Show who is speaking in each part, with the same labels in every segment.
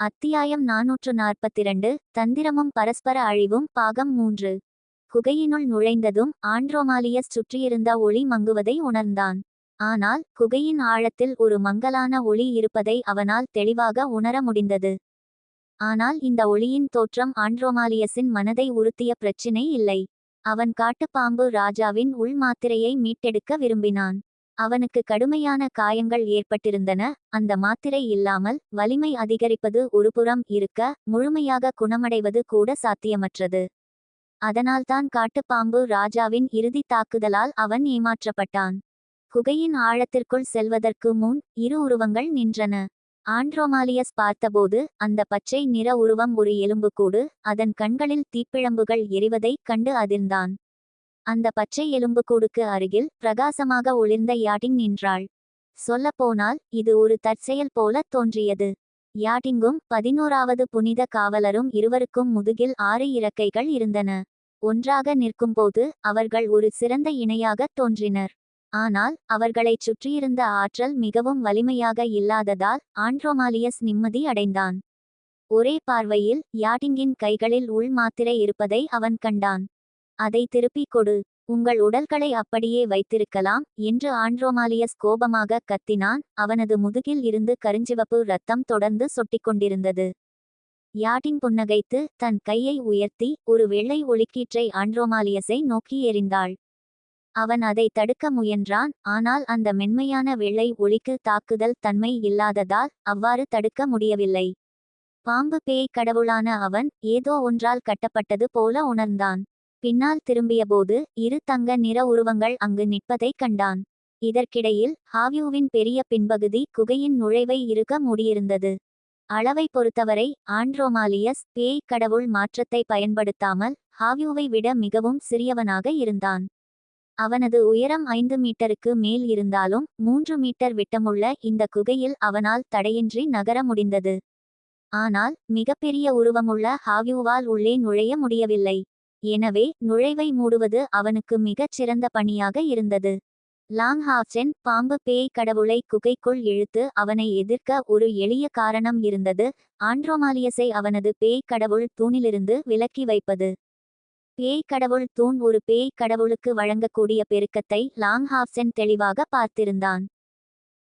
Speaker 1: அத்தியாயம் நாநூற்று நாற்பத்திரண்டு தந்திரமும் பரஸ்பர அழிவும் பாகம் மூன்று. குகையினுள் நுழைந்ததும் ஆண்ட்ரோமாலியஸ் சுற்றியிருந்த ஒளி மங்குவதை உணர்ந்தான். ஆனால் குகையின் ஆழத்தில் ஒரு மங்கலான ஒளி இருப்பதை அவனால் தெளிவாக உணர முடிந்தது. ஆனால் இந்த ஒளியின் தோற்றம் ஆண்ட்ரோமாலியஸின் மனதை உறுத்திய பிரச்சினை இல்லை. அவன் காட்டுப்பாம்பு ராஜாவின் உள் மாத்திரையை மீட்டெடுக்க விரும்பினான். அவனுக்கு கடுமையான காயங்கள் ஏற்பட்டிருந்தன அந்த மாத்திரை இல்லாமல் வலிமை அதிகரிப்பது ஒருபுறம் இருக்க முழுமையாக குணமடைவது கூட சாத்தியமற்றது. அதனால்தான் காட்டுப்பாம்பு ராஜாவின் இறுதி தாக்குதலால் அவன் ஏமாற்றப்பட்டான். குகையின் ஆழத்திற்குள் செல்வதற்கு முன் இரு உருவங்கள் நின்றன. ஆண்ட்ரோமாலியஸ் பார்த்தபோது அந்த பச்சை நிற உருவம் ஒரு எலும்புக்கூடு அதன் கண்களில் தீப்பிழம்புகள் எரிவதைக் கண்டு அதிர்ந்தான். அந்த பச்சை எலும்புக்கூடுக்கு அருகில் பிரகாசமாக ஒளிர்ந்த யாட்டிங் நின்றாள். சொல்லப்போனால் இது ஒரு தற்செயல் போல தோன்றியது. யாட்டிங்கும் பதினோராவது புனித காவலரும் இருவருக்கும் முதுகில் ஆறு இறக்கைகள் இருந்தன. ஒன்றாக நிற்கும்போது அவர்கள் ஒரு சிறந்த இணையாக தோன்றினர். ஆனால் அவர்களைச் சுற்றியிருந்த ஆற்றல் மிகவும் வலிமையாக இல்லாததால் ஆண்ட்ரோமாலியஸ் நிம்மதி அடைந்தான். ஒரே பார்வையில் யாட்டிங்கின் கைகளில் உள் மாத்திரை இருப்பதை அவன் கண்டான். அதை திருப்பிக் கொடு. உங்கள் உடல்களை அப்படியே வைத்திருக்கலாம் என்று ஆண்ட்ரோமாலியஸ் கோபமாக கத்தினான். அவனது முதுகில் இருந்து கருஞ்சிவப்பு ரத்தம் தொடர்ந்து சொட்டிக்கொண்டிருந்தது யாட்டின் புன்னகைத்து தன் கையை உயர்த்தி ஒரு வெள்ளை ஒளிக்கீற்றை ஆண்ட்ரோமாலியஸை நோக்கி எறிந்தாள். அவன் அதை தடுக்க முயன்றான். ஆனால் அந்த மென்மையான வெள்ளை ஒளிக்கு தாக்குதல் தன்மை இல்லாததால் அவ்வாறு தடுக்க முடியவில்லை. பாம்பு பேய் கடவுளான அவன் ஏதோ ஒன்றால் கட்டப்பட்டது போல உணர்ந்தான். பின்னால் திரும்பியபோது இரு தங்க நிற உருவங்கள் அங்கு நிற்பதைக் கண்டான். இதற்கிடையில் ஹாவியூவின் பெரிய பின்பகுதி குகையின் நுழைவை இருக்க முடியிருந்தது. அளவை பொறுத்தவரை ஆண்ட்ரோமாலியஸ் பேய் கடவுள் மாற்றத்தை பயன்படுத்தாமல் ஹாவியூவை விட மிகவும் சிறியவனாக இருந்தான். அவனது உயரம் ஐந்து மீட்டருக்கு மேல் இருந்தாலும் மூன்று மீட்டர் விட்டமுள்ள இந்த குகையில் அவனால் தடையின்றி நகர முடிந்தது. ஆனால் மிகப்பெரிய உருவமுள்ள ஹாவியூவால் உள்ளே நுழைய முடியவில்லை. எனவே நுழைவை மூடுவது அவனுக்கு மிகச் சிறந்த பணியாக இருந்தது. லாங் ஹாஃப்சென் பாம்பு பேய் கடவுளை குகைக்குள் இழுத்து அவனை எதிர்க்க ஒரு எளிய காரணம் இருந்தது. ஆண்ட்ரோமாலியஸை அவனது பேய் கடவுள் தூணிலிருந்து விலக்கி வைப்பது. பேய் கடவுள் தூண் ஒரு பேய் கடவுளுக்கு வழங்கக்கூடிய பெருக்கத்தை லாங் ஹாஃப்சென் தெளிவாக பார்த்திருந்தான்.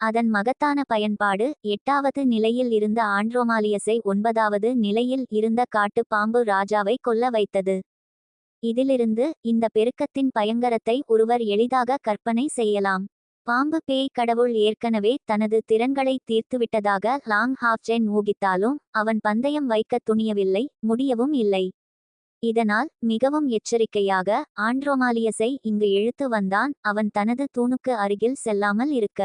Speaker 1: அதன் மகத்தான பயன்பாடு எட்டாவது நிலையில் இருந்த ஆண்ட்ரோமாலியஸை ஒன்பதாவது நிலையில் இருந்த காட்டு பாம்பு ராஜாவை கொல்ல வைத்தது. இதிலிருந்து இந்த பெருக்கத்தின் பயங்கரத்தை ஒருவர் எளிதாக கற்பனை செய்யலாம். பாம்பு பேய் கடவுள் ஏற்கனவே தனது திறன்களை தீர்த்துவிட்டதாக லாங் ஹாப்சென் ஊகித்தாலும் அவன் பந்தயம் வைக்க துணியவில்லை முடியவும் இல்லை. இதனால் மிகவும் எச்சரிக்கையாக ஆண்ட்ரோமாலியஸை இங்கு இழுத்து வந்தான் அவன் தனது தூணுக்கு அருகில் செல்லாமல் இருக்க.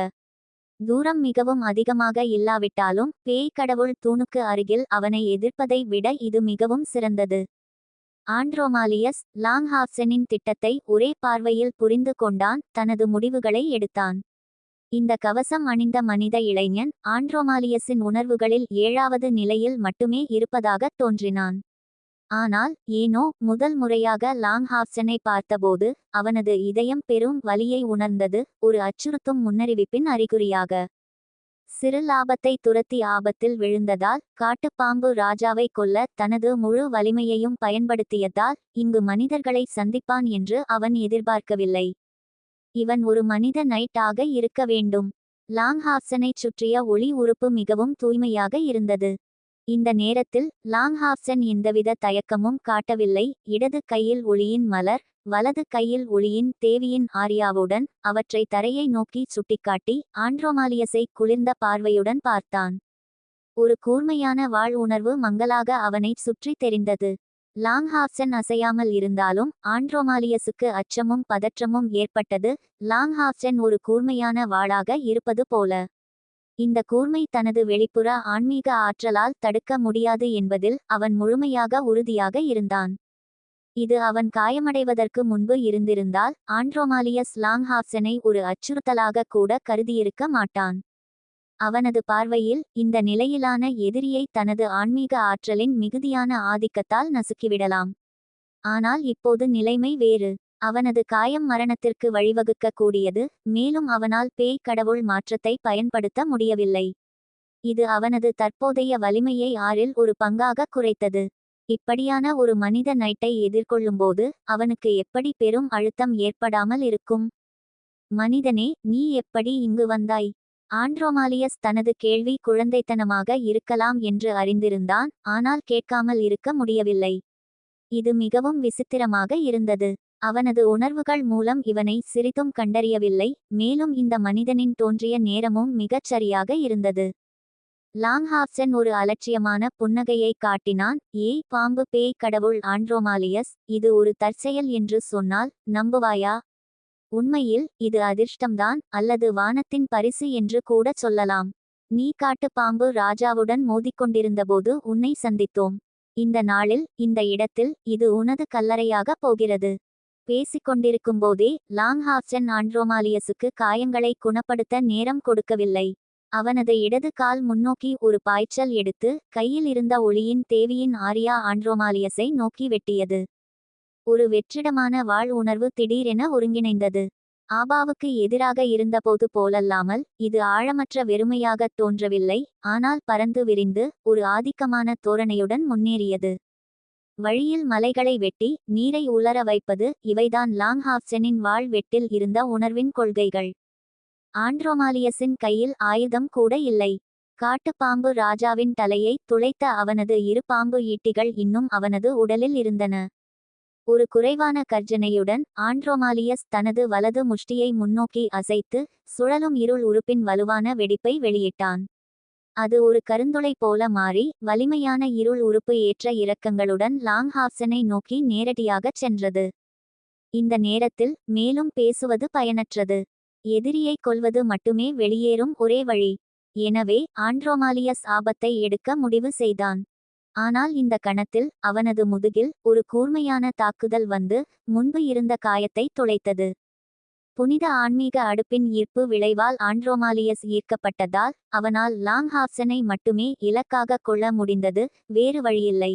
Speaker 1: தூரம் மிகவும் அதிகமாக இல்லாவிட்டாலும் பேய் கடவுள் தூணுக்கு அருகில் அவனை எதிர்ப்பதை விட இது மிகவும் சிறந்தது. ஆண்ட்ரோமாலியஸ் லாங்ஹாப்சனின் திட்டத்தை ஒரே பார்வையில் புரிந்து கொண்டான் தனது முடிவுகளை எடுத்தான். இந்த கவசம் அணிந்த மனித இளைஞன் ஆண்ட்ரோமாலியஸின் உணர்வுகளில் ஏழாவது நிலையில் மட்டுமே இருப்பதாக தோன்றினான். ஆனால் ஏனோ முதல் முறையாக லாங்ஹாப்சனை பார்த்தபோது அவனது இதயம் பெரும் வலியை உணர்ந்தது ஒரு அச்சுறுத்தும் முன்னறிவிப்பின் அறிகுறியாக. சிறு லாபத்தை துரத்தி ஆபத்தில் விழுந்ததால் காட்டுப்பாம்பு ராஜாவை கொல்ல தனது முழு வலிமையையும் பயன்படுத்தியதால் இங்கு மனிதர்களை சந்திப்பான் என்று அவன் எதிர்பார்க்கவில்லை. இவன் ஒரு மனித நைட் ஆக இருக்க வேண்டும். லாங்ஹாப்சனைச் சுற்றிய ஒளி உறுப்பு மிகவும் தூய்மையாக இருந்தது. இந்த நேரத்தில் லாங்ஹாப்சன் எந்தவித தயக்கமும் காட்டவில்லை. இடது கையில் ஒளியின் மலர் வலது கையில் ஒளியின் தேவியின் ஆரியாவுடன் அவற்றை தரையை நோக்கி சுட்டிக்காட்டி ஆண்ட்ரோமாலியஸை குளிர்ந்த பார்வையுடன் பார்த்தான். ஒரு கூர்மையான வாழ் உணர்வு மங்களாக அவனை சுற்றி தெரிந்தது. லாங்ஹாப்சன் அசையாமல் இருந்தாலும் ஆண்ட்ரோமாலியஸுக்கு அச்சமும் பதற்றமும் ஏற்பட்டது. லாங்ஹாப்சன் ஒரு கூர்மையான வாளாக இருப்பது போல. இந்த கூர்மை தனது வெளிப்புற ஆன்மீக ஆற்றலால் தடுக்க முடியாது என்பதில் அவன் முழுமையாக உறுதியாக இருந்தான். இது அவன் காயமடைவதற்கு முன்பு இருந்திருந்தால் ஆண்ட்ரோமாலியஸ் லாங்ஹாப்சனை ஒரு அச்சுறுத்தலாக கூட கருதியிருக்க மாட்டான். அவனது பார்வையில் இந்த நிலையிலான எதிரியை தனது ஆன்மீக ஆற்றலின் மிகுதியான ஆதிக்கத்தால் நசுக்கிவிடலாம். ஆனால் இப்போது நிலைமை வேறு. அவனது காயம் மரணத்திற்கு வழிவகுக்க கூடியது மேலும் அவனால் பேய் கடவுள் மாற்றத்தை பயன்படுத்த முடியவில்லை. இது அவனது தற்போதைய வலிமையை ஆறில் ஒரு பங்காக குறைத்தது. இப்படியான ஒரு மனித நைட்டை எதிர்கொள்ளும்போது அவனுக்கு எப்படி பெரும் அழுத்தம் ஏற்படாமல் இருக்கும்? மனிதனே நீ எப்படி இங்கு வந்தாய்? ஆண்ட்ரோமாலியஸ் தனது கேள்வி குழந்தைத்தனமாக இருக்கலாம் என்று அறிந்திருந்தான் ஆனால் கேட்காமல் இருக்க முடியவில்லை. இது மிகவும் விசித்திரமாக இருந்தது. அவனது உணர்வுகள் மூலம் இவனை சிறிதும் கண்டறியவில்லை மேலும் இந்த மனிதனின் தோன்றிய நேரமும் மிகச் சரியாக இருந்தது. லாங்ஹாப்சன் ஒரு அலட்சியமான புன்னகையை காட்டினான் ஏய் பாம்பு பேய் கடவுள் ஆண்ட்ரோமாலியஸ் இது ஒரு தற்செயல் என்று சொன்னால் நம்புவாயா? உண்மையில் இது அதிர்ஷ்டம்தான் அல்லது வானத்தின் பரிசு என்று கூட சொல்லலாம். நீ காட்டு பாம்பு ராஜாவுடன் மோதிக்கொண்டிருந்தபோது உன்னை சந்தித்தோம். இந்த நாளில் இந்த இடத்தில் இது உனது கல்லறையாக போகிறது. பேசிக்கொண்டிருக்கும்போதே லாங்ஹாப்சன் ஆண்ட்ரோமாலியஸுக்கு காயங்களை குணப்படுத்த நேரம் கொடுக்கவில்லை. அவனது இடது கால் முன்னோக்கி ஒரு பாய்ச்சல் எடுத்து கையில் இருந்த ஒளியின் தேவியின் ஆரியா ஆண்ட்ரோமாலியஸை நோக்கி வெட்டியது. ஒரு வெற்றிடமான வாழ் உணர்வு திடீரென ஒருங்கிணைந்தது. ஆபாவுக்கு எதிராக இருந்தபோது போலல்லாமல் இது ஆழமற்ற வெறுமையாகத் தோன்றவில்லை ஆனால் பறந்து விரிந்து ஒரு ஆதிக்கமான தோரணையுடன் முன்னேறியது. வழியில் மலைகளை வெட்டி நீரை உலர வைப்பது இவைதான் லாங் ஹாப்சனின் வெட்டில் இருந்த உணர்வின் கொள்கைகள். ஆண்ட்ரோமாலியஸின் கையில் ஆயுதம் கூட இல்லை. காட்டுப்பாம்பு ராஜாவின் தலையை துளைத்த அவனது இரு பாம்பு ஈட்டிகள் இன்னும் அவனது உடலில் இருந்தன. ஒரு குறைவான கர்ஜனையுடன் ஆண்ட்ரோமாலியஸ் தனது வலது முஷ்டியை முன்னோக்கி அசைத்து சுழலும் இருள் உறுப்பின் வலுவான வெடிப்பை வெளியிட்டான். அது ஒரு கருந்துளை போல மாறி வலிமையான இருள் உறுப்பு ஏற்ற இறக்கங்களுடன் லாங்ஹாப்சனை நோக்கி நேரடியாகச் சென்றது. இந்த நேரத்தில் மேலும் பேசுவது பயனற்றது. எதிரியை கொல்வது மட்டுமே வெளியேறும் ஒரே வழி. எனவே ஆண்ட்ரோமாலியஸ் ஆபத்தை எடுக்க முடிவு செய்தான். ஆனால் இந்த கணத்தில் அவனது முதுகில் ஒரு கூர்மையான தாக்குதல் வந்து முன்பு இருந்த காயத்தை துளைத்தது. புனித ஆன்மீக அடுப்பின் ஈர்ப்பு விளைவால் ஆண்ட்ரோமாலியஸ் ஈர்க்கப்பட்டதால் அவனால் லாங்ஹாப்சனை மட்டுமே இலக்காக கொள்ள முடிந்தது வேறு வழியில்லை.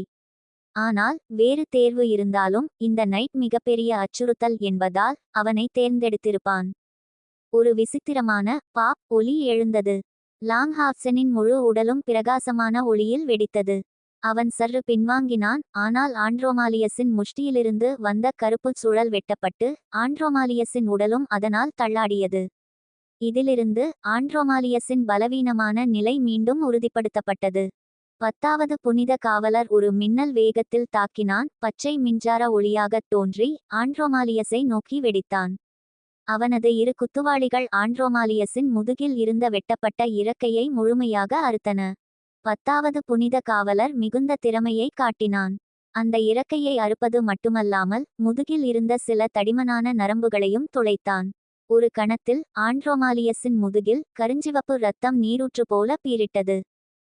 Speaker 1: ஆனால் வேறு தேர்வு இருந்தாலும் இந்த நைட் மிகப்பெரிய அச்சுறுத்தல் என்பதால் அவனை தேர்ந்தெடுத்திருப்பான். ஒரு விசித்திரமான பாப் ஒலி எழுந்தது. லாங்ஹாப்சனின் முழு உடலும் பிரகாசமான ஒளியில் வெடித்தது. அவன் சற்று பின்வாங்கினான். ஆனால் ஆண்ட்ரோமாலியஸின் முஷ்டியிலிருந்து வந்த கருப்பு சுழல் வெட்டப்பட்டு ஆண்ட்ரோமாலியஸின் உடலும் அதனால் தள்ளாடியது. இதிலிருந்து ஆண்ட்ரோமாலியஸின் பலவீனமான நிலை மீண்டும் உறுதிப்படுத்தப்பட்டது. பத்தாவது புனித காவலர் ஒரு மின்னல் வேகத்தில் தாக்கினான். பச்சை மின்சார ஒளியாகத் தோன்றி ஆண்ட்ரோமாலியஸை நோக்கி வெடித்தான். அவனது இரு குத்துவாளிகள் ஆண்ட்ரோமாலியஸின் முதுகில் இருந்த வெட்டப்பட்ட இறக்கையை முழுமையாக அறுத்தன. பத்தாவது புனித காவலர் மிகுந்த திறமையை காட்டினான். அந்த இறக்கையை அறுப்பது மட்டுமல்லாமல் முதுகில் இருந்த சில தடிமனான நரம்புகளையும் துளைத்தான். ஒரு கணத்தில் ஆண்ட்ரோமாலியஸின் முதுகில் கருஞ்சிவப்பு ரத்தம் நீரூற்று போல பீரிட்டது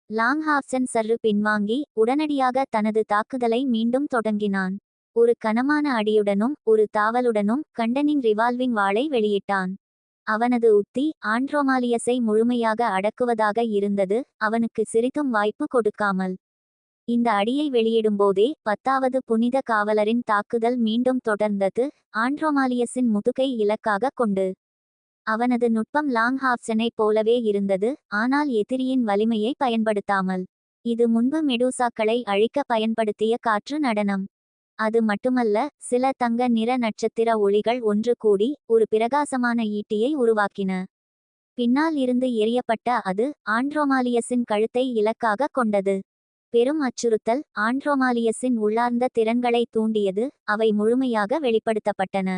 Speaker 1: லாங்ஹாப்சன் சர்று பின்வாங்கி உடனடியாக தனது தாக்குதலை மீண்டும் தொடங்கினான். ஒரு கனமான அடியுடனும் ஒரு தாவலுடனும் கண்டனின் ரிவால்விங் வாளை வெளியிட்டான். அவனது உத்தி ஆண்ட்ரோமாலியஸை முழுமையாக அடக்குவதாக இருந்தது அவனுக்கு சிரிக்கும் வாய்ப்பு கொடுக்காமல். இந்த அடியை வெளியிடும்போதே பத்தாவது புனித காவலரின் தாக்குதல் மீண்டும் தொடர்ந்தது ஆண்ட்ரோமாலியஸின் முதுகை இலக்காக கொண்டு. அவனது நுட்பம் லாங் ஹாப்சனைப் போலவே இருந்தது ஆனால் எதிரியின் வலிமையை பயன்படுத்தாமல். இது முன்பு மெடூசாக்களை அழிக்க பயன்படுத்திய காற்று நடனம். அது மட்டுமல்ல சில தங்க நிற நட்சத்திர ஒளிகள் ஒன்று கூடி ஒரு பிரகாசமான ஈட்டியை உருவாக்கின. பின்னால் இருந்து எரியப்பட்ட அது ஆண்ட்ரோமாலியஸின் கழுத்தை இலக்காக கொண்டது. பெரும் அச்சுறுத்தல் ஆண்ட்ரோமாலியஸின் உள்ளார்ந்த திறன்களை தூண்டியது அவை முழுமையாக வெளிப்படுத்தப்பட்டன.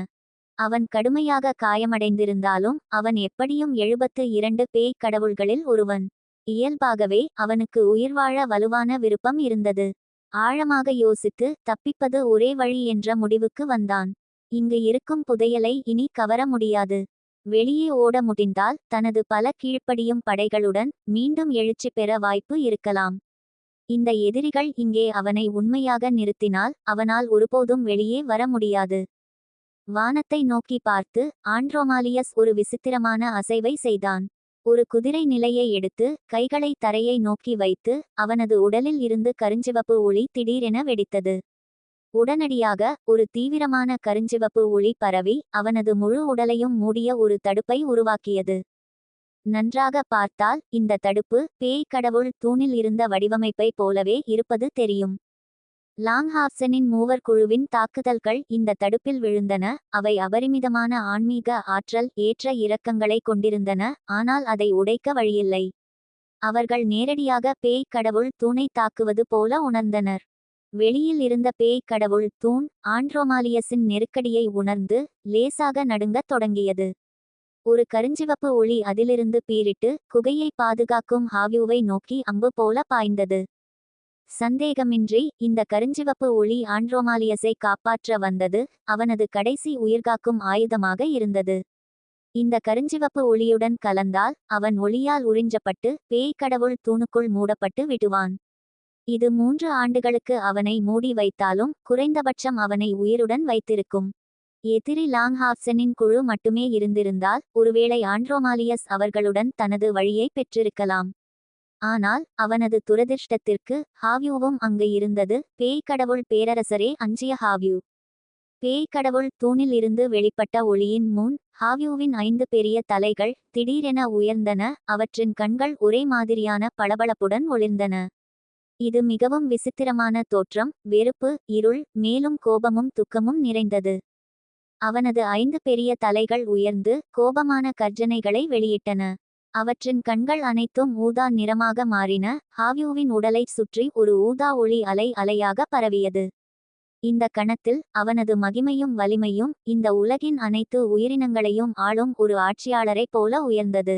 Speaker 1: அவன் கடுமையாக காயமடைந்திருந்தாலும் அவன் எப்படியும் எழுபத்து இரண்டு பேய் கடவுள்களில் ஒருவன். இயல்பாகவே அவனுக்கு உயிர்வாழ வலுவான விருப்பம் இருந்தது. ஆழமாக யோசித்து தப்பிப்பது ஒரே வழி என்ற முடிவுக்கு வந்தான். இங்கு இருக்கும் புதையலை இனி கவர முடியாது. வெளியே ஓட முடிந்தால் தனது பல கீழ்ப்படியும் படைகளுடன் மீண்டும் எழுச்சி பெற வாய்ப்பு இருக்கலாம். இந்த எதிரிகள் இங்கே அவனை உண்மையாக நிறுத்தினால் அவனால் ஒருபோதும் வெளியே வர முடியாது. வானத்தை நோக்கி பார்த்து ஆண்ட்ரோமாலியஸ் ஒரு விசித்திரமான அசைவை செய்தான். ஒரு குதிரை நிலையை எடுத்து கைகளை தரையை நோக்கி வைத்து அவனது உடலில் இருந்து கருஞ்சிவப்பு ஒளி திடீரென வெடித்தது. உடனடியாக ஒரு தீவிரமான கருஞ்சிவப்பு ஒளி பரவி அவனது முழு உடலையும் மூடிய ஒரு தடுப்பை உருவாக்கியது. நன்றாக பார்த்தால் இந்த தடுப்பு பேய் கடவுள் தூணில் இருந்த வடிவமைப்பை போலவே இருப்பது தெரியும். லாங்ஹாப்சனின் மூவர் குழுவின் தாக்குதல்கள் இந்த தடுப்பில் விழுந்தன. அவை அபரிமிதமான ஆன்மீக ஆற்றல் ஏற்ற இறக்கங்களை கொண்டிருந்தன ஆனால் அதை உடைக்க வழியில்லை. அவர்கள் நேரடியாக பேய் கடவுள் தூணை தாக்குவது போல உணர்ந்தனர். வெளியில் இருந்த பேய் கடவுள் தூண் ஆண்ட்ரோமாலியஸின் நெருக்கடியை உணர்ந்து லேசாக நடுங்கத் தொடங்கியது. ஒரு கருஞ்சிவப்பு ஒளி அதிலிருந்து பீரிட்டு குகையை பாதுகாக்கும் ஹாவியூவை நோக்கி அம்பு போல பாய்ந்தது. சந்தேகமின்றி இந்த கருஞ்சிவப்பு ஒளி ஆண்ட்ரோமாலியஸை காப்பாற்ற வந்தது அவனது கடைசி உயிர்காக்கும் ஆயுதமாக இருந்தது. இந்த கருஞ்சிவப்பு ஒளியுடன் கலந்தால் அவன் ஒளியால் உறிஞ்சப்பட்டு பேய் கடவுள் தூணுக்குள் மூடப்பட்டு விடுவான். இது மூன்று ஆண்டுகளுக்கு அவனை மூடி வைத்தாலும் குறைந்தபட்சம் அவனை உயிருடன் வைத்திருக்கும். எதிரி லாங்ஹாப்சனின் குழு மட்டுமே இருந்திருந்தால் ஒருவேளை ஆண்ட்ரோமாலியஸ் அவர்களுடன் தனது வழியை பெற்றிருக்கலாம். ஆனால் அவனது துரதிர்ஷ்டத்திற்கு ஹாவ்யூவும் அங்கு இருந்தது. பேய் கடவுள் பேரரசரே அஞ்சிய ஹாவ்யூ. பேய் கடவுள் தூணில் இருந்து வெளிப்பட்ட ஒளியின் முன் ஹாவ்யூவின் ஐந்து பெரிய தலைகள் திடீரென உயர்ந்தன. அவற்றின் கண்கள் ஒரே மாதிரியான பளபளப்புடன் ஒளிர்ந்தன. இது மிகவும் விசித்திரமான தோற்றம். வெறுப்பு இருள் மேலும் கோபமும் துக்கமும் நிறைந்தது. அவனது ஐந்து பெரிய தலைகள் உயர்ந்து கோபமான கர்ஜனைகளை வெளியிட்டன. அவற்றின் கண்கள் அனைத்தும் ஊதா நிறமாக மாறின. ஹாவ்யூவின் உடலைச் சுற்றி ஒரு ஊதா ஒளி அலை அலையாக பரவியது. இந்த கணத்தில் அவனது மகிமையும் வலிமையும் இந்த உலகின் அனைத்து உயிரினங்களையும் ஆளும் ஒரு ஆட்சியாளரைப் போல உயர்ந்தது.